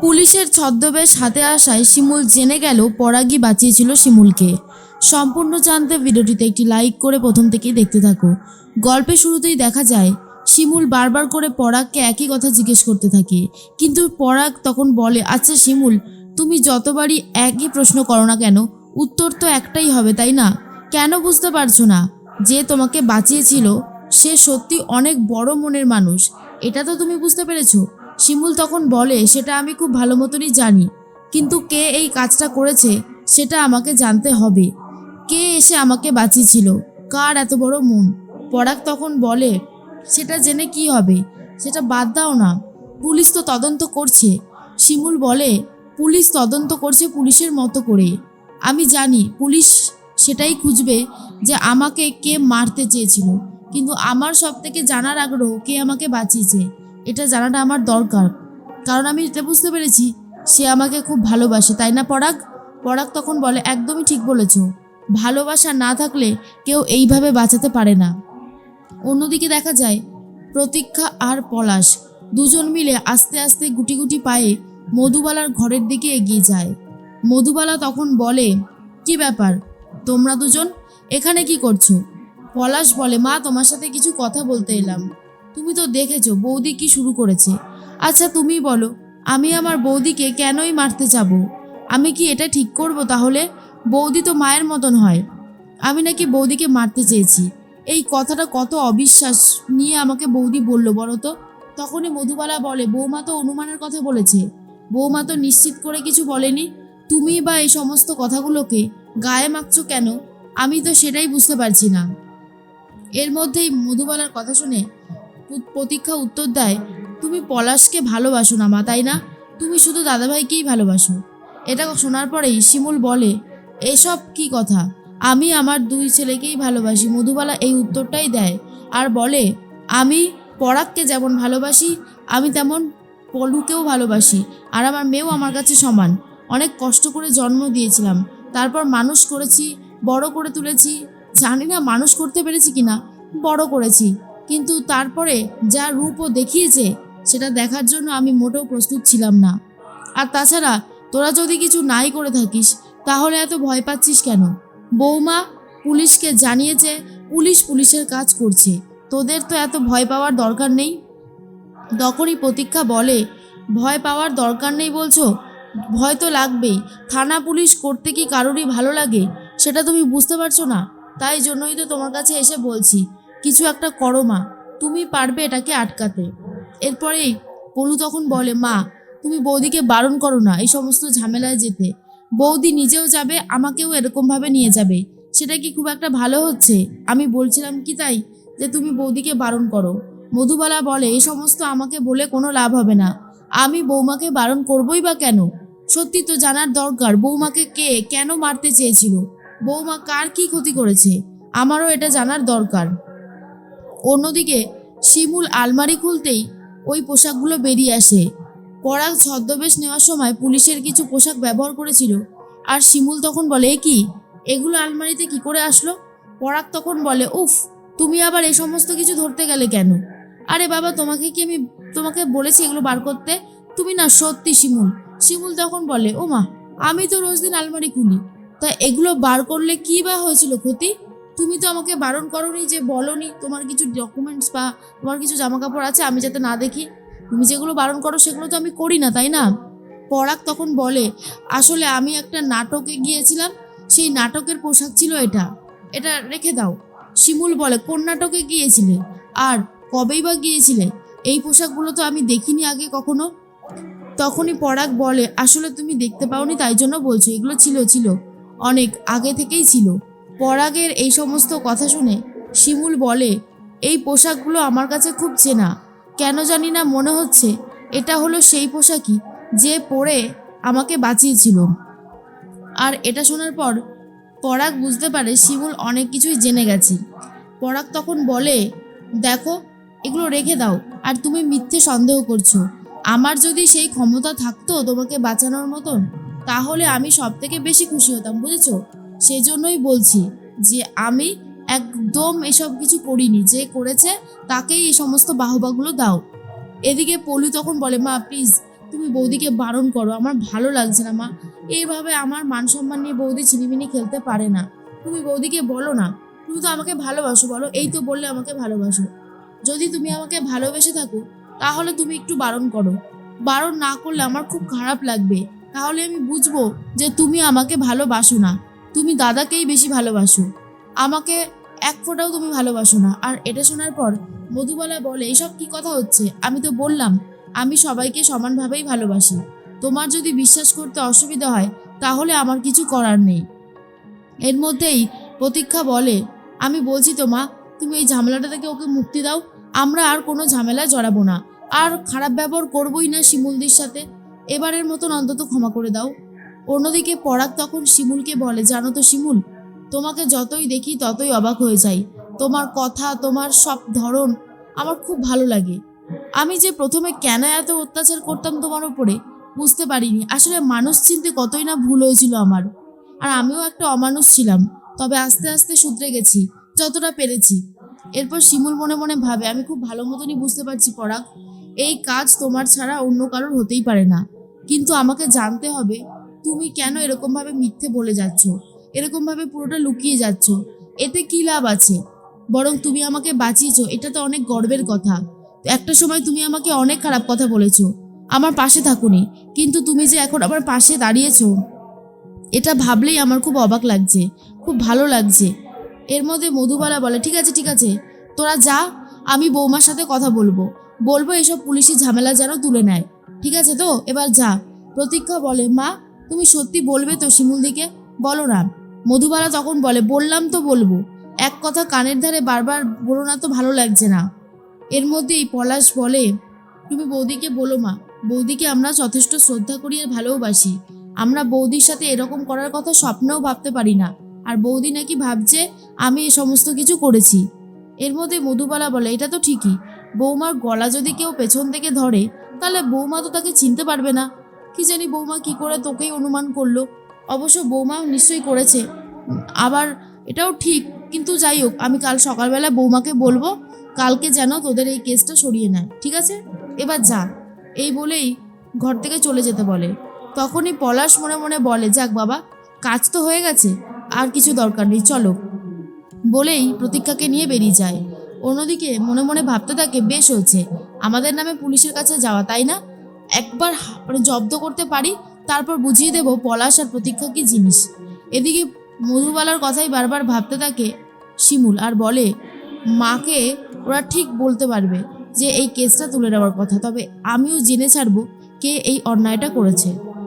পুলিশের ছদ্মবেশ হাতে আসায় শিমুল জেনে গেল পরাগই বাঁচিয়েছিল শিমুলকে। সম্পূর্ণ জানতে ভিডিওটিতে একটি লাইক করে প্রথম থেকেই দেখতে থাকো। গল্পের শুরুতেই দেখা যায়, শিমুল বারবার করে পরাগকে একই কথা জিজ্ঞেস করতে থাকে। কিন্তু পরাগ তখন বলে আচ্ছা শিমুল, তুমি যতবারই একই প্রশ্ন করো না কেন, উত্তর তো একটাই হবে, তাই না? কেন বুঝতে পারছ না? যে তোমাকে বাঁচিয়েছিল, সে সত্যি অনেক বড় মনের মানুষ। এটা তো তুমি বুঝতে পেরেছ? শিমুল তখন বলে, সেটা আমি খুব ভালো মতনই জানি। কিন্তু কে এই কাজটা করেছে, সেটা আমাকে জানতে হবে। কে এসে আমাকে বাঁচিয়েছিল? কার এত বড় মন? পরাগ তখন বলে, সেটা জেনে কি হবে? সেটা বাদ দাও না। পুলিশ তো তদন্ত করছে। শিমুল বলে, পুলিশ তদন্ত করছে পুলিশের মতো করে। আমি জানি পুলিশ সেটাই খুঁজবে যে আমাকে কে মারতে চেয়েছিল। কিন্তু আমার সব থেকে জানার আগ্রহ কে আমাকে বাঁচিয়েছে। এটা জানাটা আমার দরকার। কারণ আমি এটা বুঝতে পেরেছি, সে আমাকে খুব ভালোবাসে, তাই না পরাগ? পরাগ তখন বলে, একদমই ঠিক বলেছ। ভালোবাসা না থাকলে কেউ এইভাবে বাঁচাতে পারে না। অন্যদিকে দেখা যায়, প্রতীক্ষা আর পলাশ দুজন মিলে আস্তে আস্তে গুটি গুটি পায়ে মধুবালার ঘরের দিকে এগিয়ে যায়। মধুবালা তখন বলে, কি ব্যাপার? তোমরা দুজন? এখানে কি করছ? পলাশ বলে, মা, তোমার সাথে কিছু কথা বলতে এলাম। তুমি তো দেখেছ বৌদি কি শুরু করেছে। আচ্ছা তুমি বলো, আমি আমার বৌদিকে কেনই মারতে যাব? আমি কি এটা ঠিক করব তাহলে? বৌদি তো মায়ের মতন হয়। আমি নাকি বৌদিকে মারতে চেয়েছি। এই কথাটা কত অবিশ্বাস নিয়ে আমাকে বৌদি বলল বলো তো। তখনই মধুবালা বলে, বৌমা তো অনুমানের কথা বলেছে। বৌমা তো নিশ্চিত করে কিছু বলেনি। তুমি বা এই সমস্ত কথাগুলোকে গায়ে মাখছো কেন? আমি তো সেটাই বুঝতে পারছি না। এর মধ্যেই মধুবালার কথা শুনে প্রতীক্ষা উত্তর দেয়, তুমি পলাশকে ভালোবাসো না মা, তাই না? তুমি শুধু দাদাভাইকেই ভালোবাসো। এটা শোনার পরেই শিমুল বলে, এসব কি কথা? আমি আমার দুই ছেলেকেই ভালোবাসি। মধুবালা এই উত্তরটাই দেয় আর বলে, আমি পরাগকে যেমন ভালোবাসি, আমি তেমন পলুকেও ভালোবাসি আর আমার মেয়েও আমার কাছে সমান। অনেক কষ্ট করে জন্ম দিয়েছিলাম, তারপর মানুষ করেছি, বড় করে তুলেছি। জানি না মানুষ করতে পেরেছি কিনা, বড় করেছি। কিন্তু তারপরে যা রূপও দেখিয়েছে, সেটা দেখার জন্য আমি মোটেও প্রস্তুত ছিলাম না। আর তাছাড়া, তোরা যদি কিছু নাই করে থাকিস, তাহলে এত ভয় পাচ্ছিস কেন? বৌমা, পুলিশকে জানিয়েছে পুলিশ পুলিশের কাজ করছে। তোদের তো এত ভয় পাওয়ার দরকার নেই? তখনই প্রতীক্ষা বলে, ভয় পাওয়ার দরকার নেই বলছো? ভয় তো লাগবেই। থানা পুলিশ করতে কি কারোরই ভালো লাগে? সেটা তুমি বুঝতে পারছ না? তাই জন্যই তো তোমার কাছে এসে বলছি। কিছু একটা করো মা, তুমি পারবে এটাকে আটকাতে। এরপরেই পলু তখন বলে, মা, তুমি বৌদিকে বারণ করো না এই সমস্ত ঝামেলায় যেতে। বৌদি নিজেও যাবে, আমাকেও এরকমভাবে নিয়ে যাবে। সেটা কি খুব একটা ভালো হচ্ছে? আমি বলছিলাম, কি তাই? যে তুমি বৌদিকে বারণ করো। মধুবালা বলে এই সমস্ত আমাকে বলে কোনো লাভ হবে না। আমি বৌমাকে বারণ করবই বা কেন? সত্যি তো জানার দরকার, বৌমাকে কে, কেন মারতে চেয়েছিল? বৌমা কার কি ক্ষতি করেছে? আমারও এটা জানার দরকার। অন্যদিকে শিমুল আলমারি খুলতেই ওই পোশাকগুলো বেরিয়ে আসে। পরাগ ছদ্মবেশ নেওয়ার সময় পুলিশের কিছু পোশাক ব্যবহার করেছিল আর শিমুল তখন বলে, "এ কি? এগুলো আলমারিতে কি করে আসলো? পরাগ তখন বলে, উফ, তুমি আবার এই সমস্ত কিছু ধরতে গেলে কেন? আরে বাবা, তোমাকে কি আমি, তোমাকে বলেছি এগুলো বার করতে? তুমি না, সত্যি শিমুল। শিমুল তখন বলে ও মা আমি তো রোজ দিন আলমারি খুলি। তা এগুলো বার করলে কি বা হয়েছিল ক্ষতি? তুমি তো আমাকে বারণ করনি যে বলনি, তোমার কিছু ডকুমেন্টস বা তোমার কিছু জামা কাপড় আছে, আমি যাতে না দেখি। তুমি যেগুলো বারণ করো, সেগুলো তো আমি করি না, তাই না? পরাগ তখন বলে, আসলে আমি একটা নাটকে গিয়েছিলাম, সেই নাটকের পোশাক ছিল এটা। এটা রেখে দাও। শিমুল বলে, কোন নাটকে গিয়েছিলে? আর কবেই বা গিয়েছিলে? এই পোশাকগুলো তো আমি দেখিনি আগে কখনো। তখনই পরাগ বলে, আসলে তুমি দেখতে পাওনি, তাই জন্য বলছো, এগুলো ছিল ছিল। অনেক আগে থেকেই ছিল। পরাগের এই সমস্ত কথা শুনে শিমুল বলে, এই পোশাকগুলো আমার কাছে খুব চেনা। কেন জানি না মনে হচ্ছে এটা হলো সেই পোশাকই যে পরে আমাকে বাঁচিয়েছিল। আর এটা শোনার পর পরাগ বুঝতে পারে শিমুল অনেক কিছুই জেনে গেছে। পরাগ তখন বলে, দেখো, এগুলো রেখে দাও আর তুমি মিথ্যে সন্দেহ করছ। আমার যদি সেই ক্ষমতা থাকতো তোমাকে বাঁচানোর মতন, তাহলে আমি সব থেকে বেশি খুশি হতাম, বুঝেছ? সেই জন্যই বলছি যে আমি একদম এসব কিছু করিনি, যে করেছে তাকেই এই সমস্ত বাহবাগুলো দাও। এদিকে পলু তখন বলে, মা প্লিজ তুমি বৌদিকে বারণ করো, আমার ভালো লাগছে না, মা। এইভাবে আমার মান সম্মান নিয়ে বৌদি চিনিমিনি খেলতে পারে না। তুমি বৌদিকে বলো না, তুমি তো আমাকে ভালোবাসো, বলো। এই তো বললে আমাকে ভালোবাসো। যদি তুমি আমাকে ভালোবেসে থাকো, তাহলে তুমি একটু বারণ করো। বারণ না করলে আমার খুব খারাপ লাগবে। তাহলে আমি বুঝব যে তুমি আমাকে ভালোবাসো না। তুমি দাদাকেই বেশি ভালোবাসো। আমাকে এক ফোঁটাও তুমি ভালোবাসো না। আর এটা শোনার পর মধুবালা বলে এইসব কি কথা হচ্ছে? আমি তো বললাম, আমি সবাইকে সমানভাবেই ভালোবাসি। তোমার যদি বিশ্বাস করতে অসুবিধা হয়, তাহলে আমার কিছু করার নেই। এর মধ্যেই প্রতীক্ষা বলে, আমি বলছি তো মা, তুমি এই ঝামেলাটা থেকে ওকে মুক্তি দাও। আমরা আর কোনো ঝামেলায় জড়াবো না। আর খারাপ ব্যবহার করবোই না শিমুলদির সাথে। এবারের মতন অন্তত ক্ষমা করে দাও। অন্যদিকে পরাগ তখন শিমুলকে বলে, জানো তো শিমুল, তোমাকে যতই দেখি ততই অবাক হয়ে যাই। তোমার কথা, তোমার সব ধরন আমার খুব ভালো লাগে। আমি যে প্রথমে কেন এত অত্যাচার করতাম তোমার উপরে, বুঝতে পারিনি। আসলে মানুষ চিনতে কতই না ভুল হয়েছিল আমার। আর আমিও একটা অমানুষ ছিলাম, তবে আস্তে আস্তে শুধরে গেছি, যতটা পেরেছি। এরপর শিমুল মনে মনে ভাবে, আমি খুব ভালো মতনই বুঝতে পারছি পরাগ, এই কাজ তোমার ছাড়া অন্য কারোর হতেই পারে না। কিন্তু আমাকে জানতে হবে তুমি কেন এরকমভাবে মিথ্যে বলে যাচ্ছ? এরকমভাবে পুরোটা লুকিয়ে যাচ্ছ? এতে কি লাভ আছে? বরং তুমি আমাকে বাঁচিয়েছো, এটা তো অনেক গর্বের কথা। একটা সময় তুমি আমাকে অনেক খারাপ কথা বলেছ। আমার পাশে থাকুনি, কিন্তু তুমি যে এখন আমার পাশে দাঁড়িয়েছো, এটা ভাবলেই আমার খুব অবাক লাগছে, খুব ভালো লাগছে। এর মধ্যে মধুবালা বলে, ঠিক আছে ঠিক আছে, তোরা যা, আমি বৌমার সাথে কথা বলব। বলব এসব পুলিশি ঝামেলা যেন তুলে নেয়। ঠিক আছে তো? এবার যা। প্রতীক্ষা বলে, মা তুমি সত্যি বলবে তো শিমুলদিকে? বলো না মধুবালা তখন বলে, বললাম তো বলব। এক কথা কানের ধারে বারবার বলো না তো ভালো লাগছে না। এর মধ্যেই পলাশ বলে, তুমি বৌদিকে বলো মা। বৌদিকে আমরা যথেষ্ট শ্রদ্ধা করি আর ভালোবাসি। আমরা বৌদির সাথে এরকম করার কথা স্বপ্নেও ভাবতে পারি না। আর বৌদি নাকি ভাবছে, আমি এই সমস্ত কিছু করেছি। এর মধ্যে মধুবালা বলে, এটা তো ঠিকই। বৌমার গলা যদি কেউ পেছন থেকে ধরে, তাহলে বৌমা তো তাকে চিনতে পারবে না। কি জানি বৌমা কি করে তোকেই অনুমান করল। অবশ্য বৌমাও নিশ্চয়ই করেছে। আবার এটাও ঠিক, কিন্তু যাই হোক, আমি কাল সকালবেলা বৌমাকে বলব, কালকে যেন তোদের এই কেসটা সরিয়ে নেয়, ঠিক আছে? এবার যা। এই বলেই ঘর থেকে চলে যেতে বলে। তখনই পলাশ মনে মনে বলে, যাক বাবা, কাজ তো হয়ে গেছে, আর কিছু দরকার নেই, চলো। বলেই প্রতীক্ষাকে নিয়ে বেরিয়ে যায়। অন্যদিকে মনে মনে ভাবতে থাকে, বেশ হয়েছে, আমাদের নামে পুলিশের কাছে যাওয়া, তাই না? একবার মানে জব্দ করতে পারি, তারপর বুঝিয়ে দেব পলাশ আর প্রতীক্ষা কি জিনিস। এদিকে মধুবালার কথাই বারবার ভাবতে থাকে শিমুল আর বলে, মাকে ওরা ঠিক বলতে পারবে যে এই কেসটা তুলে নেওয়ার কথা, তবে আমিও জেনে ছাড়ব কে এই অন্যায়টা করেছে।